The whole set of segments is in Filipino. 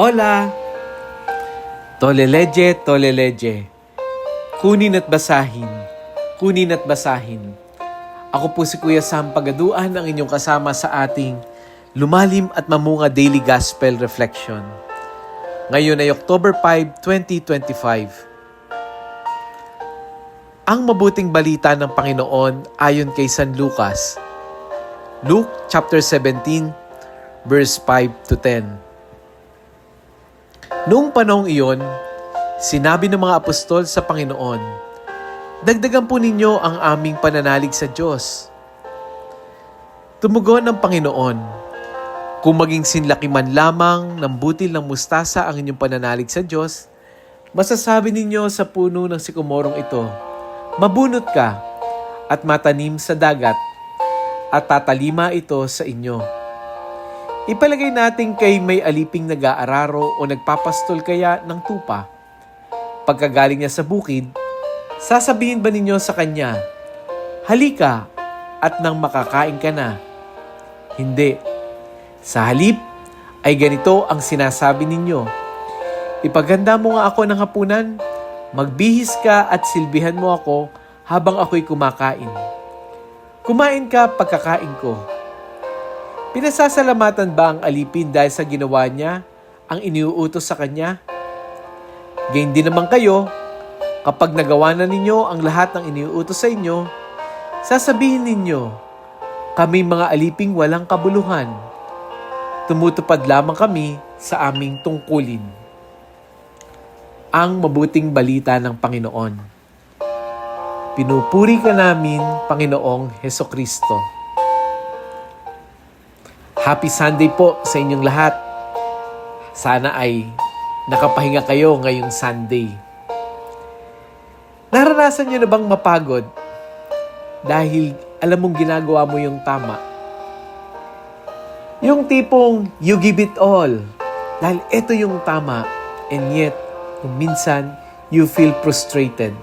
Hola! Toleleje, toleleje. Kunin at basahin. Kunin at basahin. Ako po si Kuya Sam Pagaduan, ang inyong kasama sa ating Lumalim at Mamunga Daily Gospel Reflection. Ngayon ay October 5, 2025. Ang mabuting balita ng Panginoon ayon kay San Lucas. Luke chapter 17 verse 5 to 10. Noong panahong iyon, sinabi ng mga apostol sa Panginoon, Dagdagan po ninyo ang aming pananalig sa Diyos. Tumugon ang Panginoon, Kung maging sinlaki man lamang ng butil ng mustasa ang inyong pananalig sa Diyos, masasabi ninyo sa puno ng sikumorong ito, Mabunot ka at matanim sa dagat at tatalima ito sa inyo. Ipalagay natin kay may aliping nag-aararo o nagpapastol kaya ng tupa. Pagkagaling niya sa bukid, sasabihin ba ninyo sa kanya, Halika at nang makakain ka na? Hindi. Sa halip ay ganito ang sinasabi ninyo. Ipaganda mo nga ako ng hapunan, magbihis ka at silbihan mo ako habang ako'y kumakain. Kumain ka pagkakain ko. Pinasasalamatan ba ang alipin dahil sa ginawa niya ang iniuutos sa kanya? Gayun din naman kayo, kapag nagawa na ninyo ang lahat ng iniuutos sa inyo, sasabihin ninyo, kami mga aliping walang kabuluhan. Tumutupad lamang kami sa aming tungkulin. Ang mabuting balita ng Panginoon. Pinupuri ka namin, Panginoong Heso Kristo. Happy Sunday po sa inyong lahat. Sana ay nakapahinga kayo ngayong Sunday. Naranasan niyo na bang mapagod dahil alam mong ginagawa mo yung tama? Yung tipong you give it all dahil ito yung tama and yet kung minsan you feel frustrated.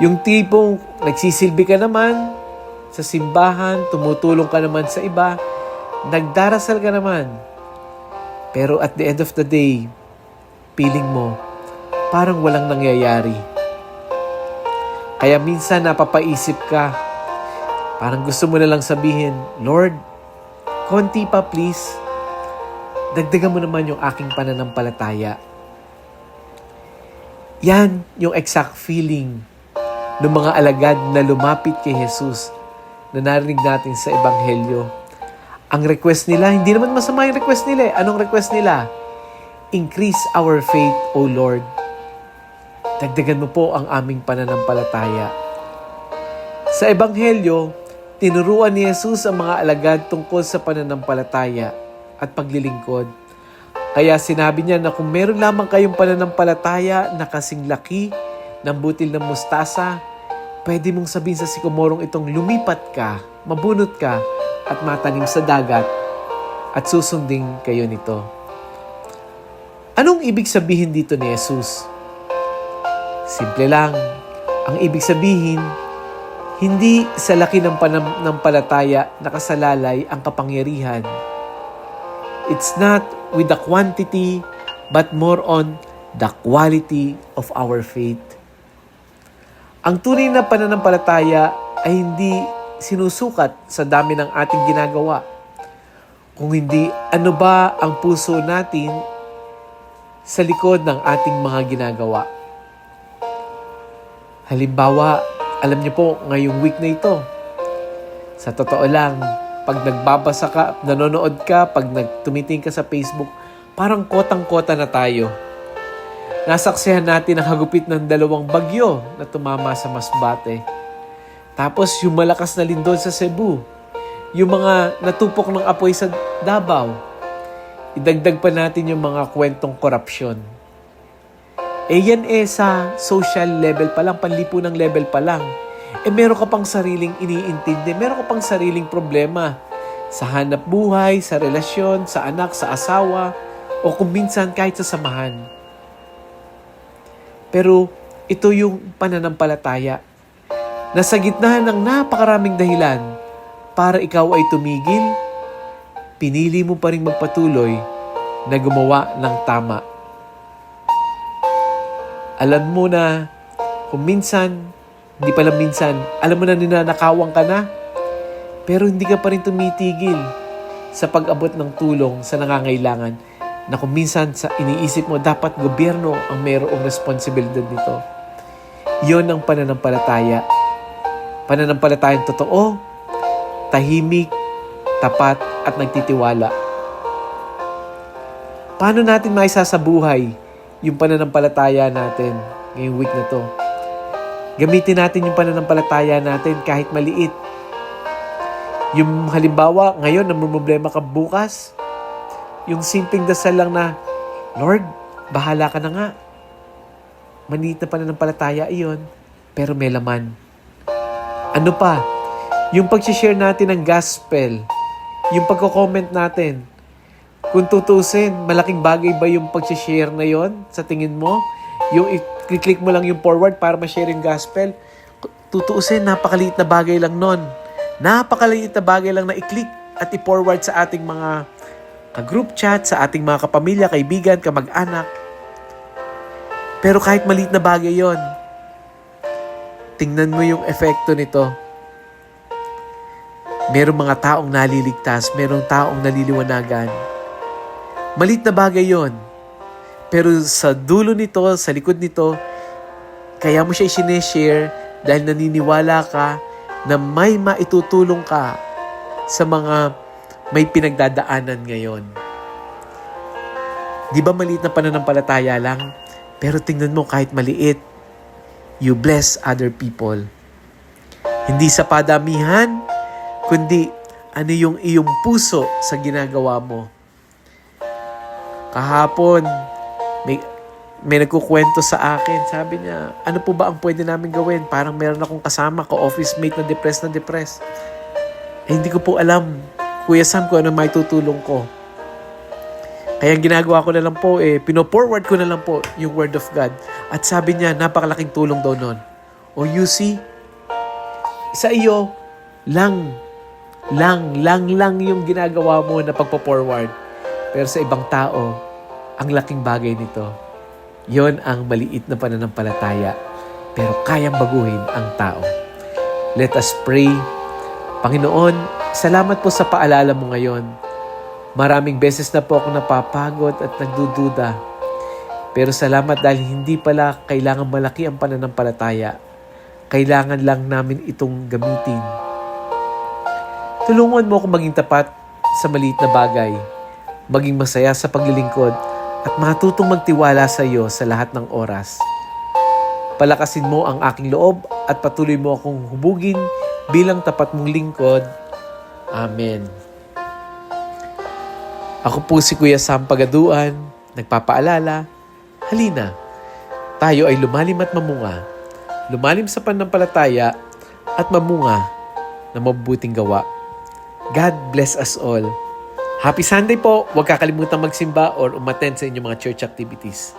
Yung tipong nagsisilbi ka naman sa simbahan, tumutulong ka naman sa iba, nagdarasal ka naman. Pero at the end of the day, feeling mo, parang walang nangyayari. Kaya minsan napapaisip ka, parang gusto mo na lang sabihin, Lord, konti pa please. Dagdagan mo naman yung aking pananampalataya. Yan yung exact feeling ng mga alagad na lumapit kay Jesus na narinig natin sa Ebanghelyo ang request nila, hindi naman masama yung request nila eh. Anong request nila? Increase our faith, O Lord. Dagdagan mo po ang aming pananampalataya. Sa Ebanghelyo, tinuruan ni Jesus ang mga alagad tungkol sa pananampalataya at paglilingkod. Kaya sinabi niya na kung meron lamang kayong pananampalataya na kasing laki ng butil ng mustasa, pwede mong sabihin sa sikomorong itong lumipat ka, mabunot ka, at matanim sa dagat at susundin kayo nito. Anong ibig sabihin dito ni Jesus? Simple lang. Ang ibig sabihin, hindi sa laki ng pananampalataya nakasalalay ang kapangyarihan. It's not with the quantity, but more on the quality of our faith. Ang tunay na pananampalataya ay hindi sinusukat sa dami ng ating ginagawa. Kung hindi, ano ba ang puso natin sa likod ng ating mga ginagawa? Halimbawa, alam niyo po, ngayong week na ito, sa totoo lang, pag nagbabasa ka, nanonood ka, pag nagtumiting ka sa Facebook, parang kotang-kota na tayo. Nasaksihan natin ang hagupit ng dalawang bagyo na tumama sa Masbate. Tapos yung malakas na lindol sa Cebu. Yung mga natupok ng apoy sa Davao. Idagdag pa natin yung mga kwentong korupsyon. Eh yan eh sa social level pa lang, panlipunang level pa lang. Eh meron ka pang sariling iniintindi, meron ka pang sariling problema. Sa hanap buhay, sa relasyon, sa anak, sa asawa, o kung minsan kahit sa samahan. Pero ito yung pananampalataya na sa gitna ng napakaraming dahilan para ikaw ay tumigil, pinili mo pa rin magpatuloy na gumawa ng tama. Alam mo na kung minsan, hindi pala minsan, alam mo na ninanakawang ka na, pero hindi ka pa rin tumitigil sa pag-abot ng tulong sa nangangailangan na kung minsan sa iniisip mo dapat gobyerno ang mayroong responsibilidad nito. Iyon ang pananampalataya. Pananampalatayang totoo, tahimik, tapat at nagtitiwala. Paano natin maisasabuhay yung pananampalataya natin ngayong week na to? Gamitin natin yung pananampalataya natin kahit maliit. Yung halimbawa, ngayon, problema ka bukas, yung simpleng dasal lang na, Lord, bahala ka na nga. Maliit na pananampalataya iyon, pero may laman. Ano pa? Yung pag-share natin ng gospel, yung pagko-comment natin, kung tutusin, malaking bagay ba yung pag-share na yon sa tingin mo? Yung i-click mo lang yung forward para ma-share yung gospel, tutuusin, napakaliit na bagay lang nun. Napakaliit na bagay lang na i-click at i-forward sa ating mga ka-group chat, sa ating mga kapamilya, kaibigan, kamag-anak. Pero kahit maliit na bagay yon, tingnan mo yung efekto nito. Merong mga taong naliligtas, merong taong naliliwanagan. Malit na bagay yon. Pero sa dulo nito, sa likod nito, kaya mo siya sineshare dahil naniniwala ka na may maitutulong ka sa mga may pinagdadaanan ngayon. Di ba maliit na pananampalataya lang? Pero tingnan mo kahit maliit, you bless other people. Hindi sa padamihan, kundi ano yung iyong puso sa ginagawa mo. Kahapon, may, may nagkukwento sa akin. Sabi niya, ano po ba ang pwede namin gawin? Parang meron akong kasama, ka-office mate na depressed na depressed. Eh, hindi ko po alam, Kuya Sam, kung ano may tutulong ko. Kaya ginagawa ko na lang po, eh, pino-forward ko na lang po yung Word of God. At sabi niya, napakalaking tulong daw nun. O you see, sa iyo, lang, lang, lang, lang yung ginagawa mo na pagpo-forward. Pero sa ibang tao, ang laking bagay nito. Yon ang maliit na pananampalataya. Pero kayang baguhin ang tao. Let us pray. Panginoon, salamat po sa paalala mo ngayon. Maraming beses na po ako napapagod at nagdududa. Pero salamat dahil hindi pala kailangan malaki ang pananampalataya. Kailangan lang namin itong gamitin. Tulungan mo akong maging tapat sa maliit na bagay, maging masaya sa paglilingkod, at matutong magtiwala sa iyo sa lahat ng oras. Palakasin mo ang aking loob at patuloy mo akong hubugin bilang tapat mong lingkod. Amen. Ako po si Kuya Sam Pagaduan, nagpapaalala, halina, tayo ay lumalim at mamunga. Lumalim sa pananampalataya at mamunga na mabubuting gawa. God bless us all. Happy Sunday po! Huwag kakalimutan magsimba or umattend sa inyong mga church activities.